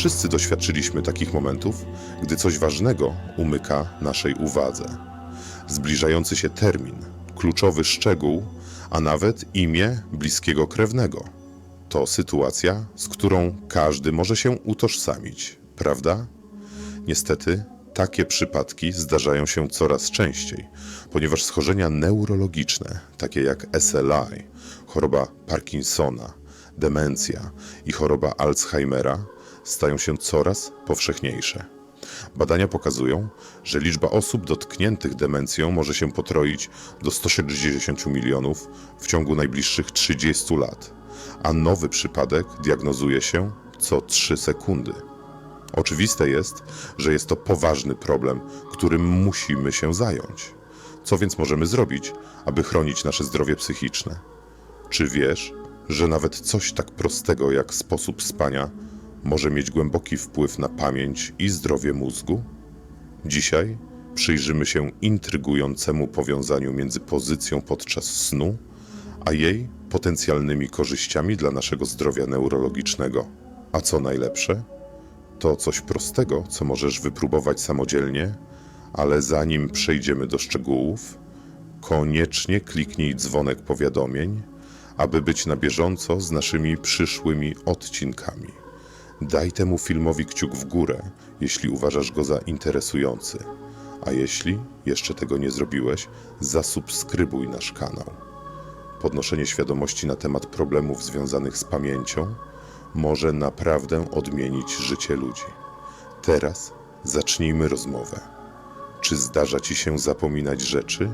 Wszyscy doświadczyliśmy takich momentów, gdy coś ważnego umyka naszej uwadze. Zbliżający się termin, kluczowy szczegół, a nawet imię bliskiego krewnego. To sytuacja, z którą każdy może się utożsamić, prawda? Niestety, takie przypadki zdarzają się coraz częściej, ponieważ schorzenia neurologiczne, takie jak SLI, choroba Parkinsona, demencja i choroba Alzheimera, stają się coraz powszechniejsze. Badania pokazują, że liczba osób dotkniętych demencją może się potroić do 160 milionów w ciągu najbliższych 30 lat, a nowy przypadek diagnozuje się co 3 sekundy. Oczywiste jest, że jest to poważny problem, którym musimy się zająć. Co więc możemy zrobić, aby chronić nasze zdrowie psychiczne? Czy wiesz, że nawet coś tak prostego jak sposób spania może mieć głęboki wpływ na pamięć i zdrowie mózgu? Dzisiaj przyjrzymy się intrygującemu powiązaniu między pozycją podczas snu, a jej potencjalnymi korzyściami dla naszego zdrowia neurologicznego. A co najlepsze, to coś prostego, co możesz wypróbować samodzielnie, ale zanim przejdziemy do szczegółów, koniecznie kliknij dzwonek powiadomień, aby być na bieżąco z naszymi przyszłymi odcinkami. Daj temu filmowi kciuk w górę, jeśli uważasz go za interesujący, a jeśli jeszcze tego nie zrobiłeś, zasubskrybuj nasz kanał. Podnoszenie świadomości na temat problemów związanych z pamięcią może naprawdę odmienić życie ludzi. Teraz zacznijmy rozmowę. Czy zdarza ci się zapominać rzeczy?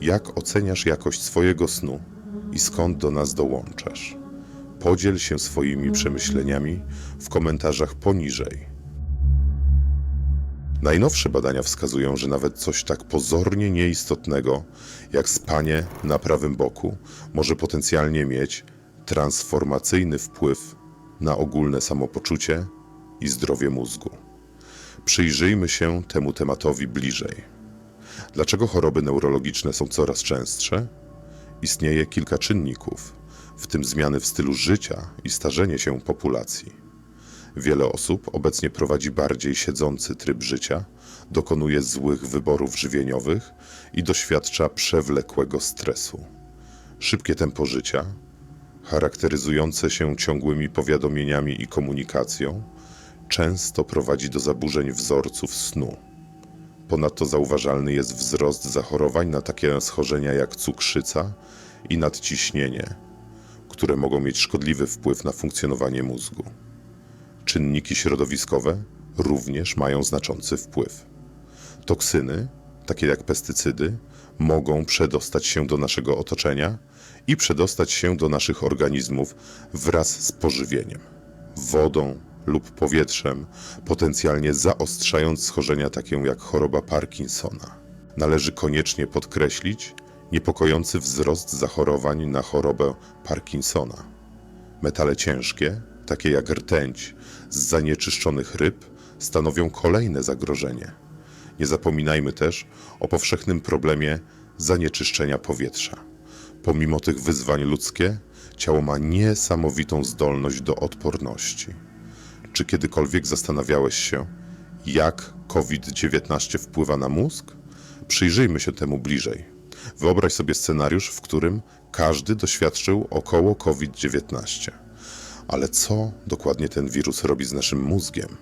Jak oceniasz jakość swojego snu i skąd do nas dołączasz? Podziel się swoimi przemyśleniami w komentarzach poniżej. Najnowsze badania wskazują, że nawet coś tak pozornie nieistotnego jak spanie na prawym boku może potencjalnie mieć transformacyjny wpływ na ogólne samopoczucie i zdrowie mózgu. Przyjrzyjmy się temu tematowi bliżej. Dlaczego choroby neurologiczne są coraz częstsze? Istnieje kilka czynników, w tym zmiany w stylu życia i starzenie się populacji. Wiele osób obecnie prowadzi bardziej siedzący tryb życia, dokonuje złych wyborów żywieniowych i doświadcza przewlekłego stresu. Szybkie tempo życia, charakteryzujące się ciągłymi powiadomieniami i komunikacją, często prowadzi do zaburzeń wzorców snu. Ponadto zauważalny jest wzrost zachorowań na takie schorzenia jak cukrzyca i nadciśnienie, które mogą mieć szkodliwy wpływ na funkcjonowanie mózgu. Czynniki środowiskowe również mają znaczący wpływ. Toksyny, takie jak pestycydy, mogą przedostać się do naszego otoczenia i przedostać się do naszych organizmów wraz z pożywieniem, wodą lub powietrzem, potencjalnie zaostrzając schorzenia takie jak choroba Parkinsona. Należy koniecznie podkreślić niepokojący wzrost zachorowań na chorobę Parkinsona. Metale ciężkie, takie jak rtęć z zanieczyszczonych ryb, stanowią kolejne zagrożenie. Nie zapominajmy też o powszechnym problemie zanieczyszczenia powietrza. Pomimo tych wyzwań ludzkie, ciało ma niesamowitą zdolność do odporności. Czy kiedykolwiek zastanawiałeś się, jak COVID-19 wpływa na mózg? Przyjrzyjmy się temu bliżej. Wyobraź sobie scenariusz, w którym każdy doświadczył około COVID-19. Ale co dokładnie ten wirus robi z naszym mózgiem?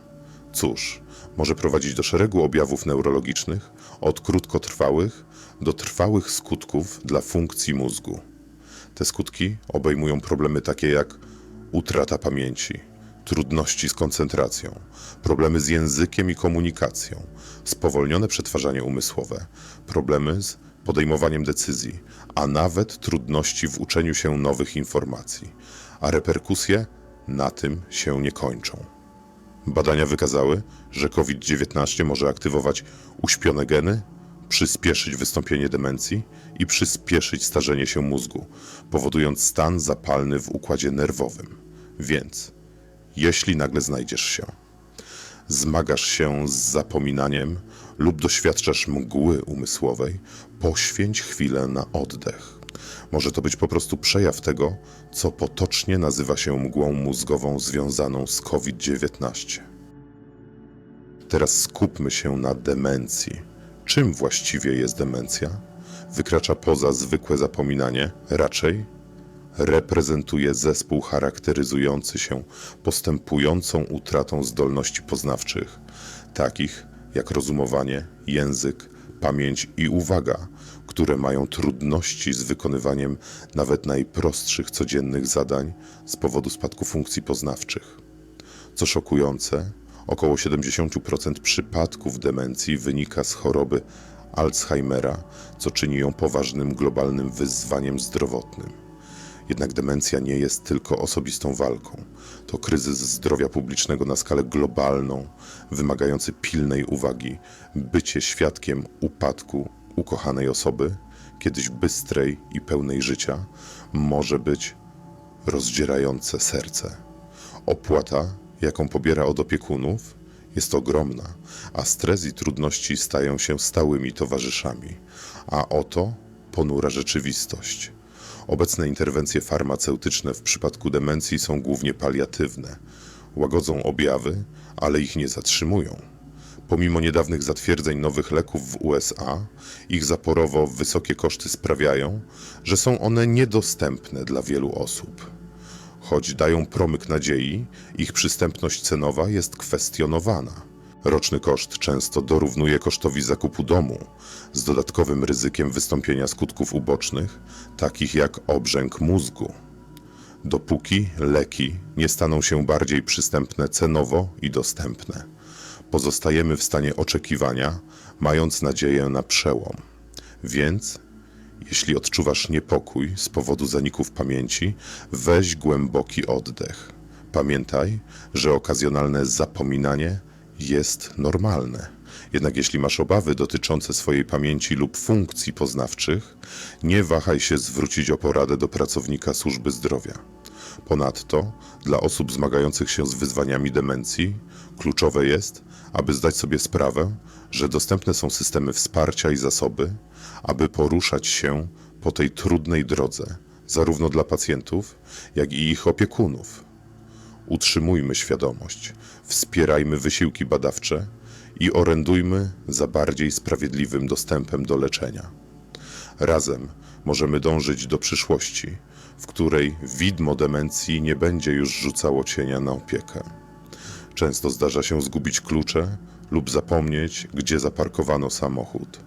Cóż, może prowadzić do szeregu objawów neurologicznych, od krótkotrwałych do trwałych skutków dla funkcji mózgu. Te skutki obejmują problemy takie jak utrata pamięci, trudności z koncentracją, problemy z językiem i komunikacją, spowolnione przetwarzanie umysłowe, problemy z podejmowaniem decyzji, a nawet trudności w uczeniu się nowych informacji. A reperkusje na tym się nie kończą. Badania wykazały, że COVID-19 może aktywować uśpione geny, przyspieszyć wystąpienie demencji i przyspieszyć starzenie się mózgu, powodując stan zapalny w układzie nerwowym. Więc, jeśli nagle znajdziesz się, zmagasz się z zapominaniem lub doświadczasz mgły umysłowej, poświęć chwilę na oddech. Może to być po prostu przejaw tego, co potocznie nazywa się mgłą mózgową związaną z COVID-19. Teraz skupmy się na demencji. Czym właściwie jest demencja? Wykracza poza zwykłe zapominanie, raczej reprezentuje zespół charakteryzujący się postępującą utratą zdolności poznawczych, takich jak rozumowanie, język, pamięć i uwaga, które mają trudności z wykonywaniem nawet najprostszych codziennych zadań z powodu spadku funkcji poznawczych. Co szokujące, około 70% przypadków demencji wynika z choroby Alzheimera, co czyni ją poważnym globalnym wyzwaniem zdrowotnym. Jednak demencja nie jest tylko osobistą walką. To kryzys zdrowia publicznego na skalę globalną, wymagający pilnej uwagi, bycie świadkiem upadku ukochanej osoby, kiedyś bystrej i pełnej życia, może być rozdzierające serce. Opłata, jaką pobiera od opiekunów, jest ogromna, a stres i trudności stają się stałymi towarzyszami. A oto ponura rzeczywistość. Obecne interwencje farmaceutyczne w przypadku demencji są głównie paliatywne. Łagodzą objawy, ale ich nie zatrzymują. Pomimo niedawnych zatwierdzeń nowych leków w USA, ich zaporowo wysokie koszty sprawiają, że są one niedostępne dla wielu osób. Choć dają promyk nadziei, ich przystępność cenowa jest kwestionowana. Roczny koszt często dorównuje kosztowi zakupu domu, z dodatkowym ryzykiem wystąpienia skutków ubocznych, takich jak obrzęk mózgu. Dopóki leki nie staną się bardziej przystępne cenowo i dostępne, pozostajemy w stanie oczekiwania, mając nadzieję na przełom. Więc jeśli odczuwasz niepokój z powodu zaników pamięci, weź głęboki oddech. Pamiętaj, że okazjonalne zapominanie jest normalne. Jednak jeśli masz obawy dotyczące swojej pamięci lub funkcji poznawczych, nie wahaj się zwrócić o poradę do pracownika służby zdrowia. Ponadto, dla osób zmagających się z wyzwaniami demencji, kluczowe jest, aby zdać sobie sprawę, że dostępne są systemy wsparcia i zasoby, aby poruszać się po tej trudnej drodze, zarówno dla pacjentów, jak i ich opiekunów. Utrzymujmy świadomość, wspierajmy wysiłki badawcze i orędujmy za bardziej sprawiedliwym dostępem do leczenia. Razem możemy dążyć do przyszłości, w której widmo demencji nie będzie już rzucało cienia na opiekę. Często zdarza się zgubić klucze lub zapomnieć, gdzie zaparkowano samochód.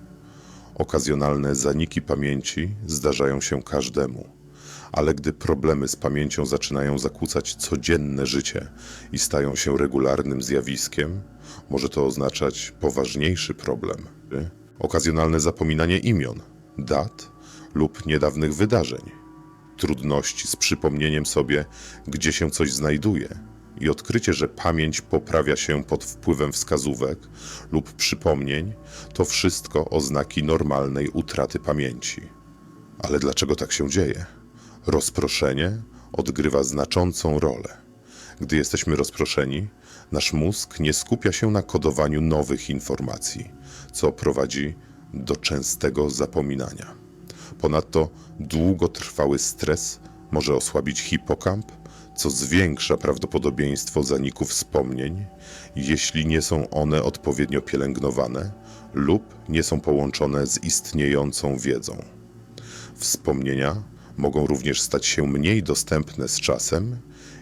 Okazjonalne zaniki pamięci zdarzają się każdemu, ale gdy problemy z pamięcią zaczynają zakłócać codzienne życie i stają się regularnym zjawiskiem, może to oznaczać poważniejszy problem. Okazjonalne zapominanie imion, dat lub niedawnych wydarzeń, trudności z przypomnieniem sobie, gdzie się coś znajduje i odkrycie, że pamięć poprawia się pod wpływem wskazówek lub przypomnień, to wszystko oznaki normalnej utraty pamięci. Ale dlaczego tak się dzieje? Rozproszenie odgrywa znaczącą rolę. Gdy jesteśmy rozproszeni, nasz mózg nie skupia się na kodowaniu nowych informacji, co prowadzi do częstego zapominania. Ponadto długotrwały stres może osłabić hipokamp, co zwiększa prawdopodobieństwo zaniku wspomnień, jeśli nie są one odpowiednio pielęgnowane lub nie są połączone z istniejącą wiedzą. Wspomnienia mogą również stać się mniej dostępne z czasem,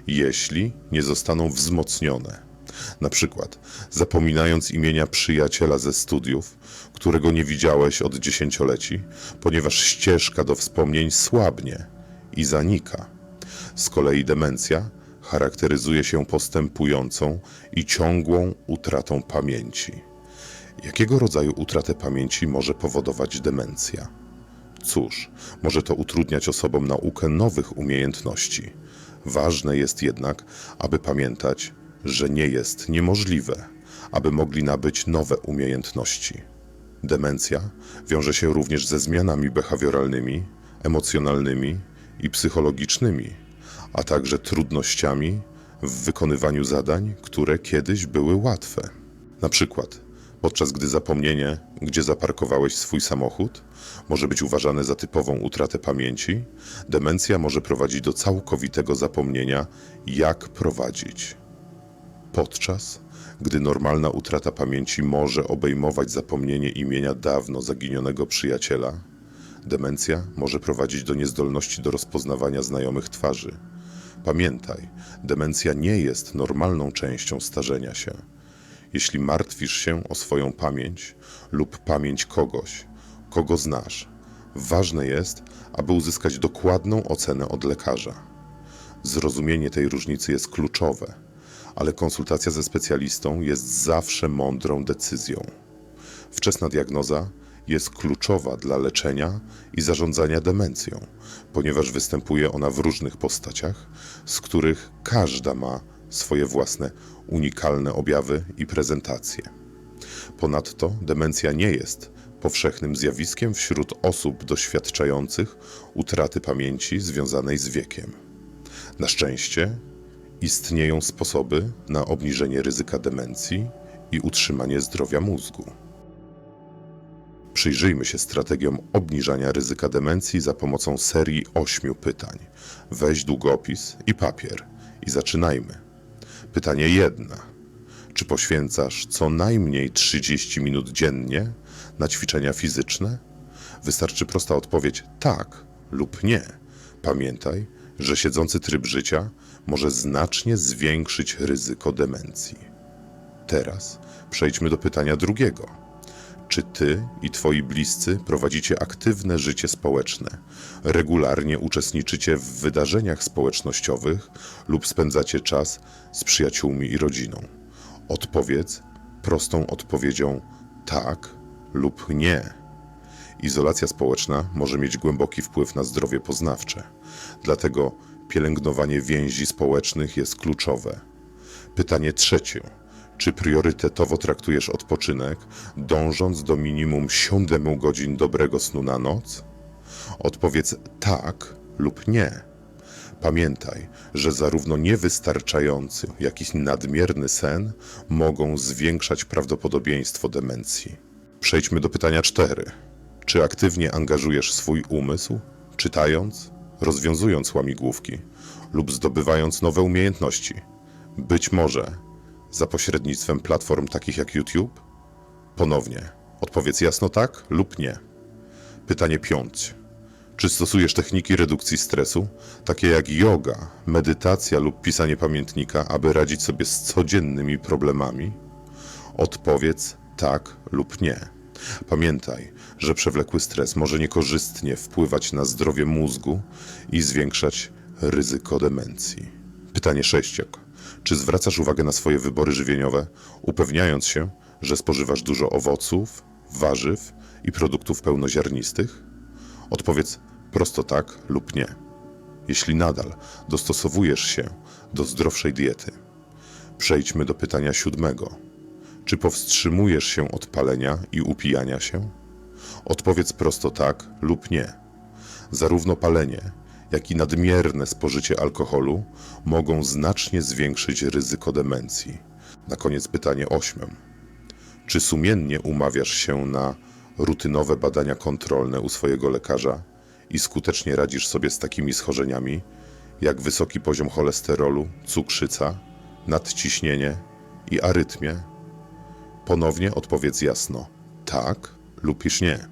jeśli nie zostaną wzmocnione. Na przykład, zapominając imienia przyjaciela ze studiów, którego nie widziałeś od dziesięcioleci, ponieważ ścieżka do wspomnień słabnie i zanika. Z kolei demencja charakteryzuje się postępującą i ciągłą utratą pamięci. Jakiego rodzaju utratę pamięci może powodować demencja? Cóż, może to utrudniać osobom naukę nowych umiejętności. Ważne jest jednak, aby pamiętać, że nie jest niemożliwe, aby mogli nabyć nowe umiejętności. Demencja wiąże się również ze zmianami behawioralnymi, emocjonalnymi i psychologicznymi, a także trudnościami w wykonywaniu zadań, które kiedyś były łatwe. Na przykład podczas gdy zapomnienie, gdzie zaparkowałeś swój samochód, może być uważane za typową utratę pamięci, demencja może prowadzić do całkowitego zapomnienia, jak prowadzić. Podczas gdy normalna utrata pamięci może obejmować zapomnienie imienia dawno zaginionego przyjaciela, demencja może prowadzić do niezdolności do rozpoznawania znajomych twarzy. Pamiętaj, demencja nie jest normalną częścią starzenia się. Jeśli martwisz się o swoją pamięć lub pamięć kogoś, kogo znasz, ważne jest, aby uzyskać dokładną ocenę od lekarza. Zrozumienie tej różnicy jest kluczowe, ale konsultacja ze specjalistą jest zawsze mądrą decyzją. Wczesna diagnoza jest kluczowa dla leczenia i zarządzania demencją, ponieważ występuje ona w różnych postaciach, z których każda ma swoje własne unikalne objawy i prezentacje. Ponadto demencja nie jest powszechnym zjawiskiem wśród osób doświadczających utraty pamięci związanej z wiekiem. Na szczęście istnieją sposoby na obniżenie ryzyka demencji i utrzymanie zdrowia mózgu. Przyjrzyjmy się strategiom obniżania ryzyka demencji za pomocą serii ośmiu pytań. Weź długopis i papier i zaczynajmy. Pytanie jedna. Czy poświęcasz co najmniej 30 minut dziennie na ćwiczenia fizyczne? Wystarczy prosta odpowiedź tak lub nie. Pamiętaj, że siedzący tryb życia może znacznie zwiększyć ryzyko demencji. Teraz przejdźmy do pytania drugiego. Czy ty i twoi bliscy prowadzicie aktywne życie społeczne? Regularnie uczestniczycie w wydarzeniach społecznościowych lub spędzacie czas z przyjaciółmi i rodziną? Odpowiedz prostą odpowiedzią tak lub nie. Izolacja społeczna może mieć głęboki wpływ na zdrowie poznawcze, dlatego pielęgnowanie więzi społecznych jest kluczowe. Pytanie trzecie. Czy priorytetowo traktujesz odpoczynek, dążąc do minimum 7 godzin dobrego snu na noc? Odpowiedz tak lub nie. Pamiętaj, że zarówno niewystarczający, jak i nadmierny sen mogą zwiększać prawdopodobieństwo demencji. Przejdźmy do pytania 4. Czy aktywnie angażujesz swój umysł, czytając, rozwiązując łamigłówki lub zdobywając nowe umiejętności? Być może za pośrednictwem platform takich jak YouTube? Ponownie, odpowiedz jasno tak lub nie. Pytanie piąte. Czy stosujesz techniki redukcji stresu, takie jak yoga, medytacja lub pisanie pamiętnika, aby radzić sobie z codziennymi problemami? Odpowiedz tak lub nie. Pamiętaj, że przewlekły stres może niekorzystnie wpływać na zdrowie mózgu i zwiększać ryzyko demencji. Pytanie sześciok. Czy zwracasz uwagę na swoje wybory żywieniowe, upewniając się, że spożywasz dużo owoców, warzyw i produktów pełnoziarnistych? Odpowiedz prosto tak lub nie. Jeśli nadal dostosowujesz się do zdrowszej diety. Przejdźmy do pytania siódmego. Czy powstrzymujesz się od palenia i upijania się? Odpowiedz prosto tak lub nie. Zarówno palenie, jak i nadmierne spożycie alkoholu mogą znacznie zwiększyć ryzyko demencji. Na koniec pytanie ośmiom. Czy sumiennie umawiasz się na rutynowe badania kontrolne u swojego lekarza i skutecznie radzisz sobie z takimi schorzeniami, jak wysoki poziom cholesterolu, cukrzyca, nadciśnienie i arytmie? Ponownie odpowiedz jasno tak lub iż nie.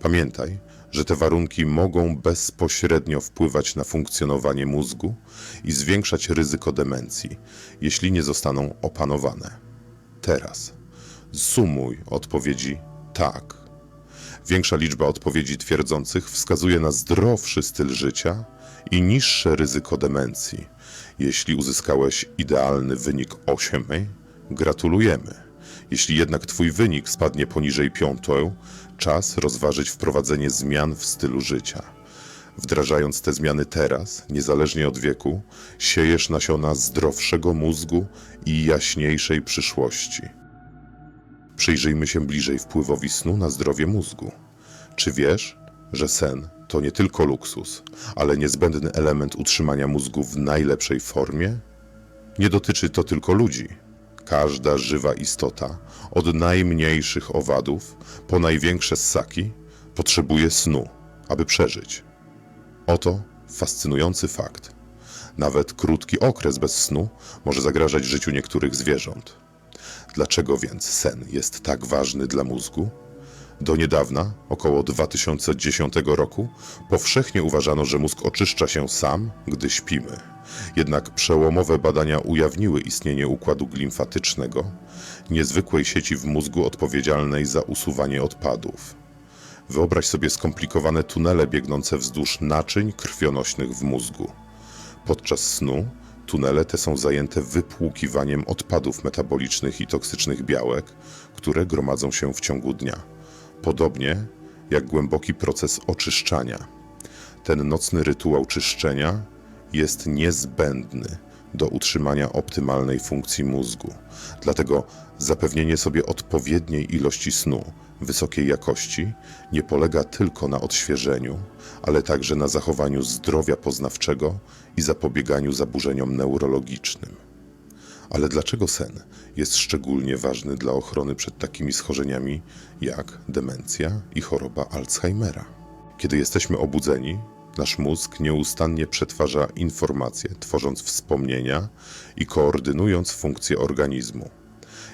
Pamiętaj, że te warunki mogą bezpośrednio wpływać na funkcjonowanie mózgu i zwiększać ryzyko demencji, jeśli nie zostaną opanowane. Teraz sumuj odpowiedzi tak. Większa liczba odpowiedzi twierdzących wskazuje na zdrowszy styl życia i niższe ryzyko demencji. Jeśli uzyskałeś idealny wynik 8, gratulujemy. Jeśli jednak Twój wynik spadnie poniżej piątą, czas rozważyć wprowadzenie zmian w stylu życia. Wdrażając te zmiany teraz, niezależnie od wieku, siejesz nasiona zdrowszego mózgu i jaśniejszej przyszłości. Przyjrzyjmy się bliżej wpływowi snu na zdrowie mózgu. Czy wiesz, że sen to nie tylko luksus, ale niezbędny element utrzymania mózgu w najlepszej formie? Nie dotyczy to tylko ludzi. Każda żywa istota, od najmniejszych owadów po największe ssaki, potrzebuje snu, aby przeżyć. Oto fascynujący fakt. Nawet krótki okres bez snu może zagrażać życiu niektórych zwierząt. Dlaczego więc sen jest tak ważny dla mózgu? Do niedawna, około 2010 roku, powszechnie uważano, że mózg oczyszcza się sam, gdy śpimy. Jednak przełomowe badania ujawniły istnienie układu glimfatycznego, niezwykłej sieci w mózgu odpowiedzialnej za usuwanie odpadów. Wyobraź sobie skomplikowane tunele biegnące wzdłuż naczyń krwionośnych w mózgu. Podczas snu tunele te są zajęte wypłukiwaniem odpadów metabolicznych i toksycznych białek, które gromadzą się w ciągu dnia. Podobnie jak głęboki proces oczyszczania. Ten nocny rytuał czyszczenia jest niezbędny do utrzymania optymalnej funkcji mózgu. Dlatego zapewnienie sobie odpowiedniej ilości snu, wysokiej jakości, nie polega tylko na odświeżeniu, ale także na zachowaniu zdrowia poznawczego i zapobieganiu zaburzeniom neurologicznym. Ale dlaczego sen jest szczególnie ważny dla ochrony przed takimi schorzeniami jak demencja i choroba Alzheimera? Kiedy jesteśmy obudzeni, nasz mózg nieustannie przetwarza informacje, tworząc wspomnienia i koordynując funkcje organizmu.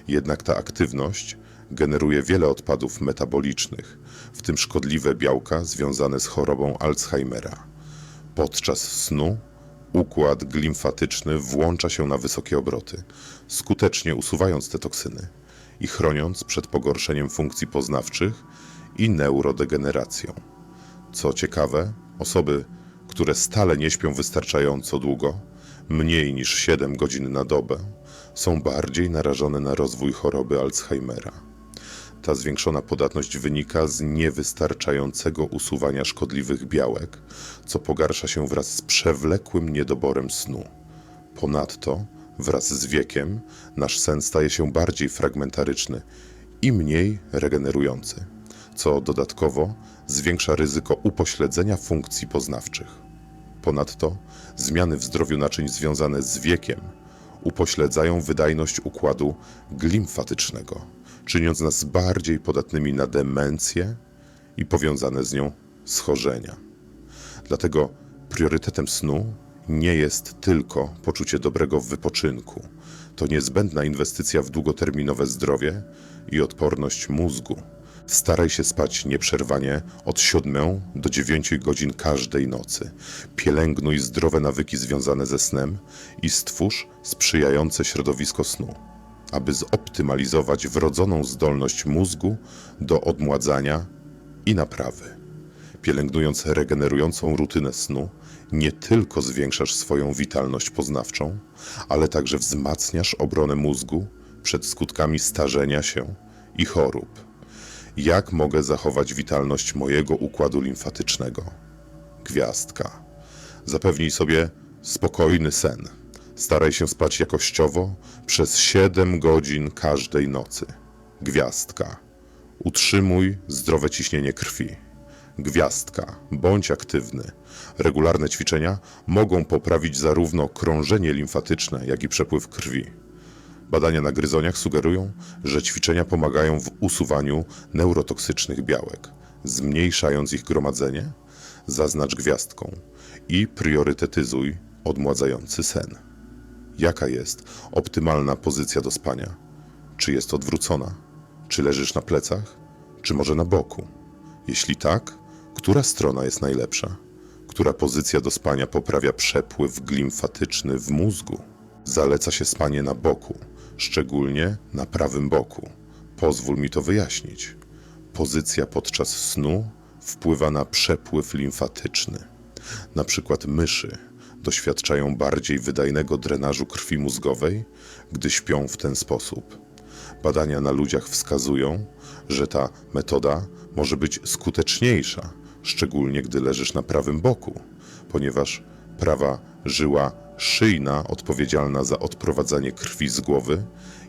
Jednak ta aktywność generuje wiele odpadów metabolicznych, w tym szkodliwe białka związane z chorobą Alzheimera. Podczas snu układ glimfatyczny włącza się na wysokie obroty, skutecznie usuwając te toksyny i chroniąc przed pogorszeniem funkcji poznawczych i neurodegeneracją. Co ciekawe, osoby, które stale nie śpią wystarczająco długo, mniej niż 7 godzin na dobę, są bardziej narażone na rozwój choroby Alzheimera. Ta zwiększona podatność wynika z niewystarczającego usuwania szkodliwych białek, co pogarsza się wraz z przewlekłym niedoborem snu. Ponadto, wraz z wiekiem, nasz sen staje się bardziej fragmentaryczny i mniej regenerujący, co dodatkowo zwiększa ryzyko upośledzenia funkcji poznawczych. Ponadto, zmiany w zdrowiu naczyń związane z wiekiem upośledzają wydajność układu glimfatycznego, czyniąc nas bardziej podatnymi na demencję i powiązane z nią schorzenia. Dlatego priorytetem snu nie jest tylko poczucie dobrego wypoczynku. To niezbędna inwestycja w długoterminowe zdrowie i odporność mózgu. Staraj się spać nieprzerwanie od 7 do 9 godzin każdej nocy. Pielęgnuj zdrowe nawyki związane ze snem i stwórz sprzyjające środowisko snu, aby zoptymalizować wrodzoną zdolność mózgu do odmładzania i naprawy. Pielęgnując regenerującą rutynę snu, nie tylko zwiększasz swoją witalność poznawczą, ale także wzmacniasz obronę mózgu przed skutkami starzenia się i chorób. Jak mogę zachować witalność mojego układu limfatycznego? Gwiazdka. Zapewnij sobie spokojny sen. Staraj się spać jakościowo przez 7 godzin każdej nocy. Gwiazdka. Utrzymuj zdrowe ciśnienie krwi. Gwiazdka. Bądź aktywny. Regularne ćwiczenia mogą poprawić zarówno krążenie limfatyczne, jak i przepływ krwi. Badania na gryzoniach sugerują, że ćwiczenia pomagają w usuwaniu neurotoksycznych białek, zmniejszając ich gromadzenie, zaznacz gwiazdką i priorytetyzuj odmładzający sen. Jaka jest optymalna pozycja do spania? Czy jest odwrócona? Czy leżysz na plecach? Czy może na boku? Jeśli tak, która strona jest najlepsza? Która pozycja do spania poprawia przepływ glimfatyczny w mózgu? Zaleca się spanie na boku, szczególnie na prawym boku. Pozwól mi to wyjaśnić. Pozycja podczas snu wpływa na przepływ limfatyczny. Na przykład myszy doświadczają bardziej wydajnego drenażu krwi mózgowej, gdy śpią w ten sposób. Badania na ludziach wskazują, że ta metoda może być skuteczniejsza, szczególnie gdy leżysz na prawym boku, ponieważ prawa żyła szyjna, odpowiedzialna za odprowadzanie krwi z głowy,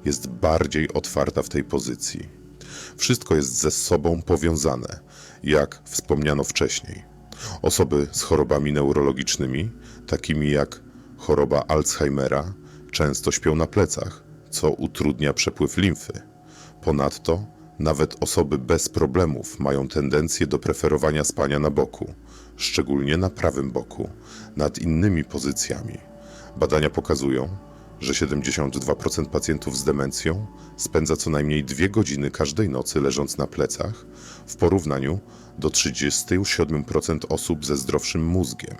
jest bardziej otwarta w tej pozycji. Wszystko jest ze sobą powiązane, jak wspomniano wcześniej. Osoby z chorobami neurologicznymi, takimi jak choroba Alzheimera, często śpią na plecach, co utrudnia przepływ limfy. Ponadto, nawet osoby bez problemów mają tendencję do preferowania spania na boku, szczególnie na prawym boku, nad innymi pozycjami. Badania pokazują, że 72% pacjentów z demencją spędza co najmniej dwie godziny każdej nocy leżąc na plecach, w porównaniu do 37% osób ze zdrowszym mózgiem.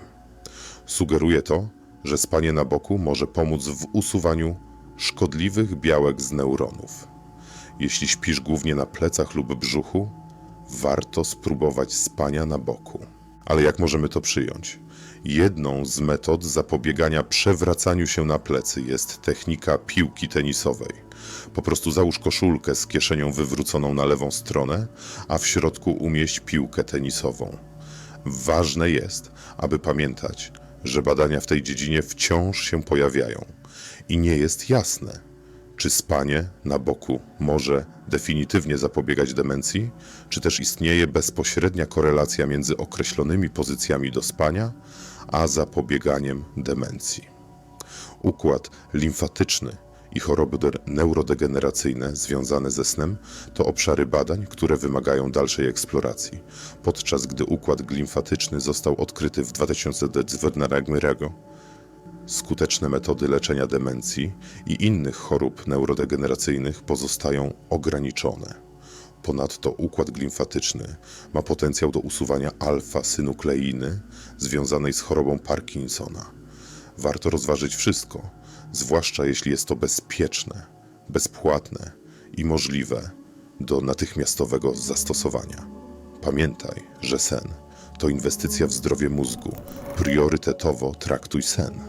Sugeruje to, że spanie na boku może pomóc w usuwaniu szkodliwych białek z neuronów. Jeśli śpisz głównie na plecach lub brzuchu, warto spróbować spania na boku. Ale jak możemy to przyjąć? Jedną z metod zapobiegania przewracaniu się na plecy jest technika piłki tenisowej. Po prostu załóż koszulkę z kieszenią wywróconą na lewą stronę, a w środku umieść piłkę tenisową. Ważne jest, aby pamiętać, że badania w tej dziedzinie wciąż się pojawiają i nie jest jasne, czy spanie na boku może definitywnie zapobiegać demencji, czy też istnieje bezpośrednia korelacja między określonymi pozycjami do spania, a zapobieganiem demencji. Układ limfatyczny i choroby de- neurodegeneracyjne związane ze snem to obszary badań, które wymagają dalszej eksploracji, podczas gdy układ limfatyczny został odkryty w 2012 skuteczne metody leczenia demencji i innych chorób neurodegeneracyjnych pozostają ograniczone. Ponadto układ glimfatyczny ma potencjał do usuwania alfa-synukleiny związanej z chorobą Parkinsona. Warto rozważyć wszystko, zwłaszcza jeśli jest to bezpieczne, bezpłatne i możliwe do natychmiastowego zastosowania. Pamiętaj, że sen to inwestycja w zdrowie mózgu. Priorytetowo traktuj sen.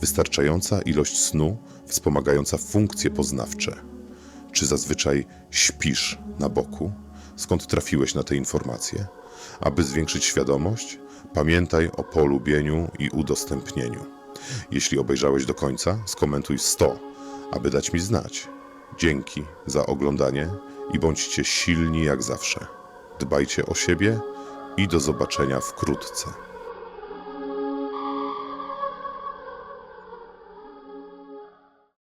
Wystarczająca ilość snu wspomagająca funkcje poznawcze. Czy zazwyczaj śpisz na boku? Skąd trafiłeś na te informacje? Aby zwiększyć świadomość, pamiętaj o polubieniu i udostępnieniu. Jeśli obejrzałeś do końca, skomentuj 100, aby dać mi znać. Dzięki za oglądanie i bądźcie silni jak zawsze. Dbajcie o siebie i do zobaczenia wkrótce.